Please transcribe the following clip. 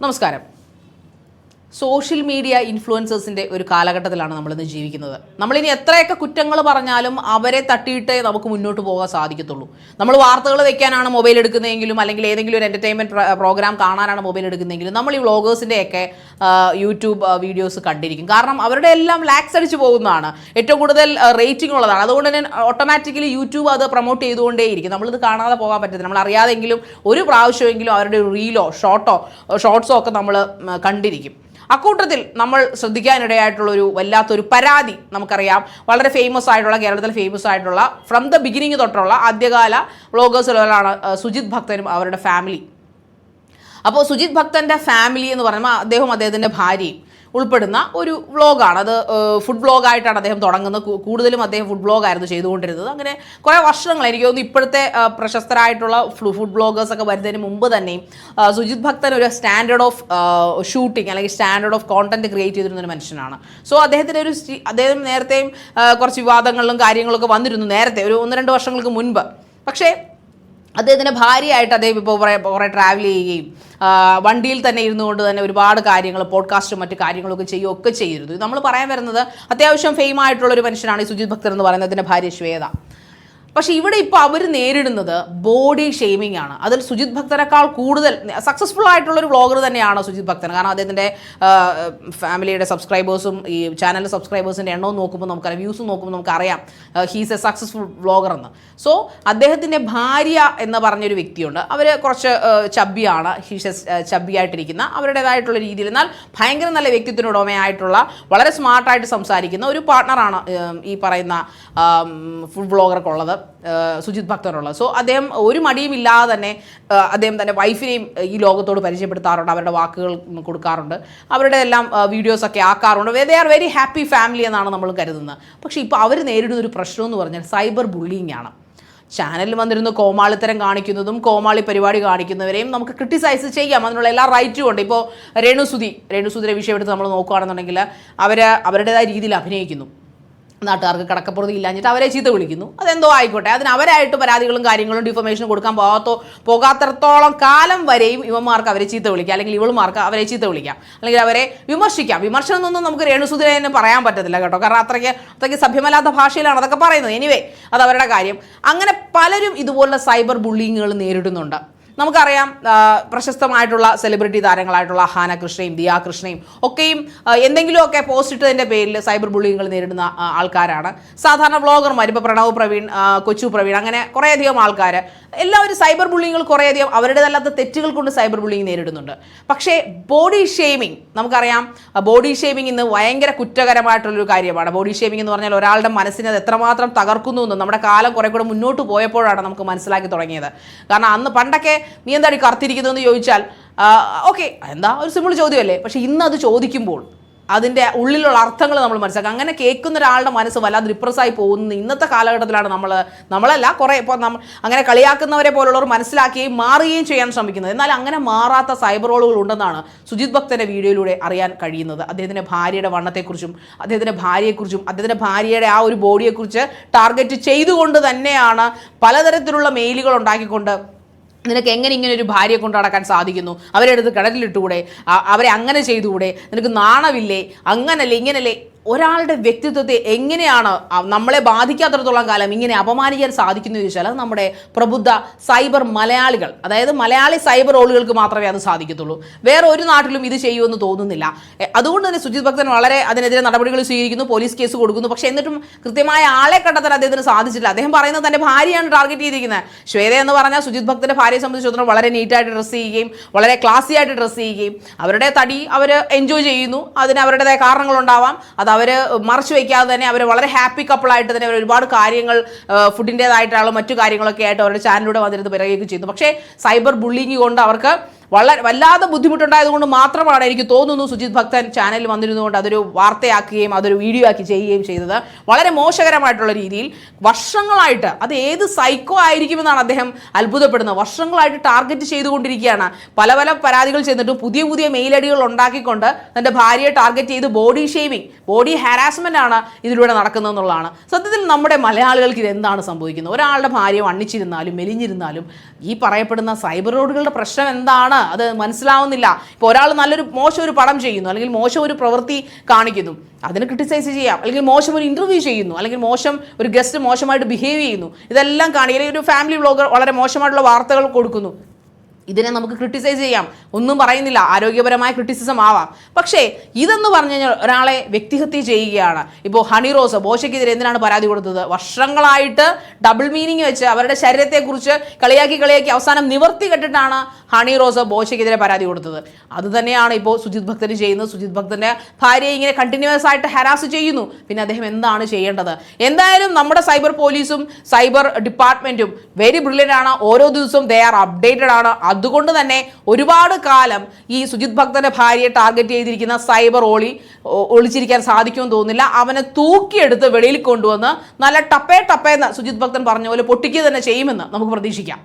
നമസ്കാരം social media ഇൻഫ്ലുവൻസേഴ്സിന്റെ ഒരു കാലഘട്ടത്തിലാണ് നമ്മളിന്ന് ജീവിക്കുന്നത്. നമ്മളിനി എത്രയൊക്കെ കുറ്റങ്ങൾ പറഞ്ഞാലും അവരെ തട്ടിയിട്ടേ നമുക്ക് മുന്നോട്ട് പോകാൻ സാധിക്കത്തുള്ളൂ. നമ്മൾ വാർത്തകൾ വെക്കാനാണ് മൊബൈൽ എടുക്കുന്നതെങ്കിലും അല്ലെങ്കിൽ ഏതെങ്കിലും ഒരു എന്റർടൈൻമെന്റ് പ്രോഗ്രാം കാണാനാണ് മൊബൈൽ എടുക്കുന്നതെങ്കിലും നമ്മൾ ഈ വ്ളോഗേഴ്സിന്റെയൊക്കെ യൂട്യൂബ് വീഡിയോസ് കണ്ടിരിക്കും. കാരണം അവരുടെ എല്ലാം ലാക്സ് അടിച്ച് പോകുന്നതാണ്. ഏറ്റവും കൂടുതൽ റേറ്റിംഗ് ഉള്ളതാണ്. അതുകൊണ്ട് തന്നെ ഓട്ടോമാറ്റിക്കലി യൂട്യൂബ് അത് പ്രൊമോട്ട് ചെയ്തുകൊണ്ടേയിരിക്കും. നമ്മളിത് കാണാതെ പോകാൻ പറ്റത്തില്ല. നമ്മൾ അറിയാതെങ്കിലും ഒരു പ്രാവശ്യമെങ്കിലും അവരുടെ റീലോ ഷോർട്ടോ ഷോർട്ട്സോ ഒക്കെ നമ്മൾ കണ്ടിരിക്കും. അക്കൂട്ടത്തിൽ നമ്മൾ ശ്രദ്ധിക്കാനിടയായിട്ടുള്ള ഒരു വല്ലാത്തൊരു പരാതി നമുക്കറിയാം. വളരെ ഫേമസ് ആയിട്ടുള്ള കേരളത്തിൽ ഫേമസ് ആയിട്ടുള്ള ഫ്രം ദ ബിഗിനിങ് തൊട്ടുള്ള ആദ്യകാല വ്ളോഗേഴ്സിലാണ് സുജിത് ഭക്തനും അവരുടെ ഫാമിലി അപ്പോൾ സുജിത് ഭക്തന്റെ ഫാമിലി എന്ന് പറയുമ്പോൾ അദ്ദേഹം അദ്ദേഹത്തിന്റെ ഭാര്യയും. ഉൾപ്പെടുന്ന ഒരു വ്ളോഗാണ്. അത് ഫുഡ് വ്ളോഗായിട്ടാണ് അദ്ദേഹം തുടങ്ങുന്നത്. കൂടുതലും അദ്ദേഹം ഫുഡ് വ്ളോഗായിരുന്നു ചെയ്തുകൊണ്ടിരുന്നത്. അങ്ങനെ കുറേ വർഷങ്ങൾ എനിക്ക് തോന്നുന്നു ഇപ്പോഴത്തെ പ്രശസ്തരായിട്ടുള്ള ഫുഡ് വ്ളോഗേഴ്സ് ഒക്കെ വരുന്നതിന് മുമ്പ് തന്നെയും സുജിത് ഭക്തൻ ഒരു സ്റ്റാൻഡേർഡ് ഓഫ് ഷൂട്ടിംഗ് അല്ലെങ്കിൽ സ്റ്റാൻഡേർഡ് ഓഫ് കോണ്ടന്റ് ക്രിയേറ്റ് ചെയ്തിരുന്ന ഒരു മനുഷ്യനാണ്. സോ അദ്ദേഹത്തിന്റെ ഒരു അദ്ദേഹം നേരത്തെയും കുറച്ച് വിവാദങ്ങളിലും കാര്യങ്ങളൊക്കെ വന്നിരുന്നു നേരത്തെ ഒരു ഒന്ന് രണ്ട് വർഷങ്ങൾക്ക് മുൻപ്. പക്ഷേ അദ്ദേഹത്തിന്റെ ഭാര്യയായിട്ട് അദ്ദേഹം ഇപ്പോൾ കുറേ കുറേ ട്രാവൽ ചെയ്യുകയും വണ്ടിയിൽ തന്നെ ഇരുന്നു കൊണ്ട് തന്നെ ഒരുപാട് കാര്യങ്ങൾ പോഡ്കാസ്റ്റും മറ്റു കാര്യങ്ങളൊക്കെ ചെയ്യുകയും ഒക്കെ ചെയ്തിരുന്നു. നമ്മൾ പറയാൻ വരുന്നത് അത്യാവശ്യം ഫെയിം ആയിട്ടുള്ള ഒരു മനുഷ്യനാണ് ഈ സുജിത് ഭക്തർ എന്ന് പറയുന്നത്. അതിന്റെ ഭാര്യ ശ്വേത. പക്ഷേ ഇവിടെ ഇപ്പോൾ അവർ നേരിടുന്നത് ബോഡി ഷെയ്മിങ് ആണ്. അതിൽ സുജിത് ഭക്തനേക്കാൾ കൂടുതൽ സക്സസ്ഫുൾ ആയിട്ടുള്ള ഒരു വ്ളോഗർ തന്നെയാണ് സുജിത് ഭക്തൻ. കാരണം അദ്ദേഹത്തിന്റെ ഫാമിലിയുടെ സബ്സ്ക്രൈബേഴ്സും ഈ ചാനൽ സബ്സ്ക്രൈബേഴ്സിന്റെ എണ്ണവും നോക്കുമ്പോൾ നമുക്കറിയാം വ്യൂസും നോക്കുമ്പോൾ നമുക്കറിയാം ഹീസ് എ സക്സസ്ഫുൾ വ്ളോഗർ എന്ന്. സോ അദ്ദേഹത്തിന്റെ ഭാര്യ എന്ന് പറഞ്ഞൊരു വ്യക്തിയുണ്ട്. അവർ കുറച്ച് ചബ്ബിയാണ് ഹീസ് ചബ്ബിയായിട്ടിരിക്കുന്ന അവരുടേതായിട്ടുള്ള രീതിയിൽ. എന്നാൽ ഭയങ്കര നല്ല വ്യക്തിത്വത്തിന് ഉടമയായിട്ടുള്ള വളരെ സ്മാർട്ടായിട്ട് സംസാരിക്കുന്ന ഒരു പാർട്ട്ണറാണ് ഈ പറയുന്ന ഫുഡ് വ്ളോഗർക്കുള്ളത് സുജിത് ഭക്തനുള്ളത് സോ അദ്ദേഹം ഒരു മടിയും ഇല്ലാതെ തന്നെ അദ്ദേഹം തന്റെ വൈഫിനെയും ഈ ലോകത്തോട് പരിചയപ്പെടുത്താറുണ്ട്. അവരുടെ വാക്കുകൾ കൊടുക്കാറുണ്ട്. അവരുടെ എല്ലാം വീഡിയോസൊക്കെ ആക്കാറുണ്ട്. They are very happy family എന്നാണ് നമ്മൾ കരുതുന്നത്. പക്ഷേ ഇപ്പോൾ അവർ നേരിടുന്ന ഒരു പ്രശ്നം എന്ന് പറഞ്ഞാൽ സൈബർ ബുള്ളിങ് ആണ്. ചാനലിൽ വന്നിരുന്ന് കോമാളിത്തരം കാണിക്കുന്നതും കോമാളി പരിപാടി കാണിക്കുന്നവരെയും നമുക്ക് ക്രിട്ടിസൈസ് ചെയ്യാം. അതിനുള്ള എല്ലാ റൈറ്റും ഉണ്ട്. ഇപ്പോൾ രേണുസുതി രേണുസുതിരെ വിഷയം എടുത്ത് നമ്മൾ നോക്കുകയാണെന്നുണ്ടെങ്കിൽ അവർ അവരുടേതായ രീതിയിൽ അഭിനയിക്കുന്നു. നാട്ടുകാർക്ക് കടക്കപ്പുറത്ത് ഇല്ലാഞ്ഞിട്ട് അവരെ ചീത്ത വിളിക്കുന്നു. അതെന്തോ ആയിക്കോട്ടെ. അതിന് അവരായിട്ട് പരാതികളും കാര്യങ്ങളും ഡിഫർമേഷൻ കൊടുക്കാൻ പോകാത്തോ പോകാത്തടത്തോളം കാലം വരെയും ഇവന്മാർക്ക് അവരെ ചീത്ത വിളിക്കാം. അല്ലെങ്കിൽ ഇവളുമാർക്ക് അവരെ ചീത്ത വിളിക്കാം. അല്ലെങ്കിൽ അവരെ വിമർശിക്കാം. വിമർശനം എന്നൊന്നും നമുക്ക് രേണുസുതിരെ തന്നെ പറയാൻ പറ്റത്തില്ല കേട്ടോ. കാരണം അത്രയ്ക്ക് അത്രയ്ക്ക് സഭ്യമല്ലാത്ത ഭാഷയിലാണ് അതൊക്കെ പറയുന്നത്. എനിവേ അത് അവരുടെ കാര്യം. അങ്ങനെ പലരും ഇതുപോലുള്ള സൈബർ ബുള്ളിങ്ങുകൾ നേരിടുന്നുണ്ട്. നമുക്കറിയാം പ്രശസ്തമായിട്ടുള്ള സെലിബ്രിറ്റി താരങ്ങളായിട്ടുള്ള ഹാന കൃഷ്ണയും ദിയാ കൃഷ്ണയും ഒക്കെയും എന്തെങ്കിലുമൊക്കെ പോസ്റ്റ് ഇട്ടതിന്റെ പേരിൽ സൈബർ ബുള്ളിങ്ങൾ നേരിടുന്ന ആൾക്കാരാണ്. സാധാരണ വ്ളോഗർമാർ ഇപ്പോൾ പ്രണവ് പ്രവീൺ കൊച്ചു പ്രവീൺ അങ്ങനെ കുറേയധികം ആൾക്കാർ എല്ലാവരും സൈബർ ബുള്ളിങ്ങൾ കുറേയധികം അവരുടേതല്ലാത്ത തെറ്റുകൾ കൊണ്ട് സൈബർ ബുള്ളിങ് നേരിടുന്നുണ്ട്. പക്ഷേ ബോഡി ഷേമിംഗ് നമുക്കറിയാം ബോഡി ഷേമിങ് ഇന്ന് ഭയങ്കര കുറ്റകരമായിട്ടുള്ളൊരു കാര്യമാണ്. ബോഡി ഷേമിംഗ് എന്ന് പറഞ്ഞാൽ ഒരാളുടെ മനസ്സിനെ അത് എത്രമാത്രം തകർക്കുന്നു എന്ന് നമ്മുടെ കാലം കുറെ കൂടെ മുന്നോട്ട് പോയപ്പോഴാണ് നമുക്ക് മനസ്സിലാക്കി തുടങ്ങിയത്. കാരണം അന്ന് പണ്ടൊക്കെ നീ എന്താടി കറുത്തിരിക്കുന്നതെന്ന് ചോദിച്ചാൽ ഓക്കെ എന്താ ഒരു സിമ്പിൾ ചോദ്യമല്ലേ? പക്ഷേ ഇന്ന് അത് ചോദിക്കുമ്പോൾ അതിന്റെ ഉള്ളിലുള്ള അർത്ഥങ്ങൾ നമ്മൾ മനസ്സിലാക്കുക അങ്ങനെ കേൾക്കുന്ന ഒരാളുടെ മനസ്സ് വല്ലാതെ ഡിപ്രസ്സായി പോകുന്ന. ഇന്നത്തെ കാലഘട്ടത്തിലാണ് നമ്മൾ നമ്മളല്ല കുറേ ഇപ്പോൾ നമ്മൾ അങ്ങനെ കളിയാക്കുന്നവരെ പോലുള്ളവർ മനസ്സിലാക്കുകയും മാറുകയും ചെയ്യാൻ ശ്രമിക്കുന്നത്. എന്നാൽ അങ്ങനെ മാറാത്ത സൈബർ റോളുകൾ ഉണ്ടെന്നാണ് സുജിത് ഭക്തന്റെ വീഡിയോയിലൂടെ അറിയാൻ കഴിയുന്നത്. അദ്ദേഹത്തിന്റെ ഭാര്യയുടെ വണ്ണത്തെക്കുറിച്ചും അദ്ദേഹത്തിന്റെ ഭാര്യയെക്കുറിച്ചും അദ്ദേഹത്തിന്റെ ഭാര്യയുടെ ആ ഒരു ബോഡിയെക്കുറിച്ച് ടാർഗറ്റ് ചെയ്തുകൊണ്ട് തന്നെയാണ് പലതരത്തിലുള്ള മെയിലുകൾ ഉണ്ടാക്കിക്കൊണ്ട് നിനക്ക് എങ്ങനെ ഇങ്ങനെ ഒരു ഭാര്യയെ കൊണ്ട് നടക്കാൻ സാധിക്കുന്നു? അവരെ കടലിലിട്ടുകൂടെ അവരെ അങ്ങനെ ചെയ്തുകൂടെ? നിനക്ക് നാണമില്ലേ? അങ്ങനല്ലേ ഇങ്ങനല്ലേ? ഒരാളുടെ വ്യക്തിത്വത്തെ എങ്ങനെയാണ് നമ്മളെ ബാധിക്കാത്തടത്തോളം കാലം ഇങ്ങനെ അപമാനിക്കാൻ സാധിക്കുന്നു ചോദിച്ചാൽ അത് നമ്മുടെ പ്രബുദ്ധ സൈബർ മലയാളികൾ അതായത് മലയാളി സൈബർ റോളുകൾക്ക് മാത്രമേ അത് സാധിക്കത്തുള്ളൂ. വേറെ ഒരു നാട്ടിലും ഇത് ചെയ്യുമെന്ന് തോന്നുന്നില്ല. അതുകൊണ്ട് തന്നെ സുജിത് ഭക്തൻ വളരെ അതിനെതിരെ നടപടികൾ സ്വീകരിക്കുന്നു പോലീസ് കേസ് കൊടുക്കുന്നു. പക്ഷേ എന്നിട്ടും കൃത്യമായ ആളെ കണ്ടെത്താൻ അദ്ദേഹത്തിന് സാധിച്ചില്ല അദ്ദേഹം പറയുന്നത് തന്റെ ഭാര്യയാണ് ടാർഗറ്റ് ചെയ്തിരിക്കുന്നത്. ശ്വേത എന്ന് പറഞ്ഞാൽ സുജിത് ഭക്തന്റെ ഭാര്യയെ സംബന്ധിച്ചിടത്തോളം വളരെ നീറ്റായിട്ട് ഡ്രസ്സ് ചെയ്യുകയും വളരെ ക്ലാസി ആയിട്ട് ഡ്രസ്സ് ചെയ്യുകയും അവരുടെ തടി അവർ എൻജോയ് ചെയ്യുന്നു. അതിന് അവരുടേതായ കാരണങ്ങളുണ്ടാവാം. അത് അവർ മറച്ചു വയ്ക്കാതെ തന്നെ അവർ വളരെ ഹാപ്പി കപ്പിളായിട്ട് തന്നെ അവർ ഒരുപാട് കാര്യങ്ങൾ ഫുഡിന്റേതായിട്ടാണോ മറ്റു കാര്യങ്ങളൊക്കെ ആയിട്ട് അവരുടെ ചാനലിലൂടെ വന്നിരുന്ന് പറയുകയൊക്കെ ചെയ്യുന്നു പക്ഷേ സൈബർ ബുള്ളിങ് കൊണ്ട് അവർക്ക് വളരെ വല്ലാതെ ബുദ്ധിമുട്ടുണ്ടായതുകൊണ്ട് മാത്രമാണ് എനിക്ക് തോന്നുന്നു സുജിത് ഭക്തൻ ചാനലിൽ വന്നിരുന്നുകൊണ്ട് അതൊരു വാർത്തയാക്കുകയും അതൊരു വീഡിയോ ആക്കി ചെയ്യുകയും ചെയ്തത്. വളരെ മോശകരമായിട്ടുള്ള രീതിയിൽ വർഷങ്ങളായിട്ട് അത് ഏത് സൈക്കോ ആയിരിക്കുമെന്നാണ് അദ്ദേഹം അത്ഭുതപ്പെടുന്നത്. വർഷങ്ങളായിട്ട് ടാർഗറ്റ് ചെയ്തുകൊണ്ടിരിക്കുകയാണ്. പല പല പരാതികൾ ചെന്നിട്ടും പുതിയ പുതിയ മെയിൽ ഐഡികൾ ഉണ്ടാക്കിക്കൊണ്ട് തന്റെ ഭാര്യയെ ടാർഗറ്റ് ചെയ്ത് ബോഡി ഷേവിങ് ബോഡി ഹാരാസ്മെന്റ് ആണ് ഇതിലൂടെ നടക്കുന്നതെന്നുള്ളതാണ് സത്യത്തിൽ നമ്മുടെ മലയാളികൾക്ക് ഇത് എന്താണ് സംഭവിക്കുന്നത്? ഒരാളുടെ ഭാര്യ വണ്ണിച്ചിരുന്നാലും മെലിഞ്ഞിരുന്നാലും ഈ പറയപ്പെടുന്ന സൈബർ റോഡുകളുടെ പ്രശ്നം എന്താണ് എന്താണ് അത് മനസ്സിലാവുന്നില്ല. ഇപ്പോൾ ഒരാൾ നല്ലൊരു മോശം ഒരു പടം ചെയ്യുന്നു. അല്ലെങ്കിൽ മോശം ഒരു പ്രവൃത്തി കാണിക്കുന്നു. അതിന് ക്രിട്ടിസൈസ് ചെയ്യാം. അല്ലെങ്കിൽ മോശം ഒരു ഇന്റർവ്യൂ ചെയ്യുന്നു. അല്ലെങ്കിൽ മോശം ഒരു ഗസ്റ്റ് മോശമായിട്ട് ബിഹേവ് ചെയ്യുന്നു. ഇതെല്ലാം കാണി അല്ലെങ്കിൽ ഒരു ഫാമിലി വ്ളോഗർ വളരെ മോശമായിട്ടുള്ള വാർത്തകൾ കൊടുക്കുന്നു. ഇതിനെ നമുക്ക് ക്രിട്ടിസൈസ് ചെയ്യാം. ഒന്നും പറയുന്നില്ല. ആരോഗ്യപരമായ ക്രിറ്റിസിസം ആവാം. പക്ഷേ ഇതെന്ന് പറഞ്ഞു കഴിഞ്ഞാൽ ഒരാളെ വ്യക്തിഹത്യ ചെയ്യുകയാണ്. ഇപ്പോൾ ഹണി റോസ് ബോഷയ്ക്കെതിരെ എന്തിനാണ് പരാതി കൊടുത്തത്? വർഷങ്ങളായിട്ട് ഡബിൾ മീനിങ് വെച്ച് അവരുടെ ശരീരത്തെക്കുറിച്ച് കളിയാക്കി കളിയാക്കി അവസാനം നിവർത്തി കെട്ടിട്ടാണ് ഹണി റോസ് ബോഷയ്ക്കെതിരെ പരാതി കൊടുത്തത്. അത് തന്നെയാണ് ഇപ്പോൾ സുജിത് ഭക്തന് ചെയ്യുന്നത്. സുജിത് ഭക്തന്റെ ഭാര്യയെ ഇങ്ങനെ കണ്ടിന്യൂസ് ആയിട്ട് ഹരാസ് ചെയ്യുന്നു. പിന്നെ അദ്ദേഹം എന്താണ് ചെയ്യേണ്ടത്? എന്തായാലും നമ്മുടെ സൈബർ പോലീസും സൈബർ ഡിപ്പാർട്ട്മെന്റും വെരി ബ്രില്യന്റ് ആണ്. ഓരോ ദിവസവും ദേ ആർ അപ്ഡേറ്റഡ് ആണ്. അതുകൊണ്ട് തന്നെ ഒരുപാട് കാലം ഈ സുജിത് ഭക്തന്റെ ഭാര്യയെ ടാർഗറ്റ് ചെയ്തിരിക്കുന്ന സൈബർ ഓളി ഒളിച്ചിരിക്കാൻ സാധിക്കുമെന്ന് തോന്നുന്നില്ല. അവനെ തൂക്കിയെടുത്ത് വെളിയിൽ കൊണ്ടുവന്ന് നല്ല ടപ്പേ എന്ന് സുജിത് ഭക്തൻ പറഞ്ഞ പോലെ പൊട്ടിക്കുക തന്നെ ചെയ്യുമെന്ന് നമുക്ക് പ്രതീക്ഷിക്കാം.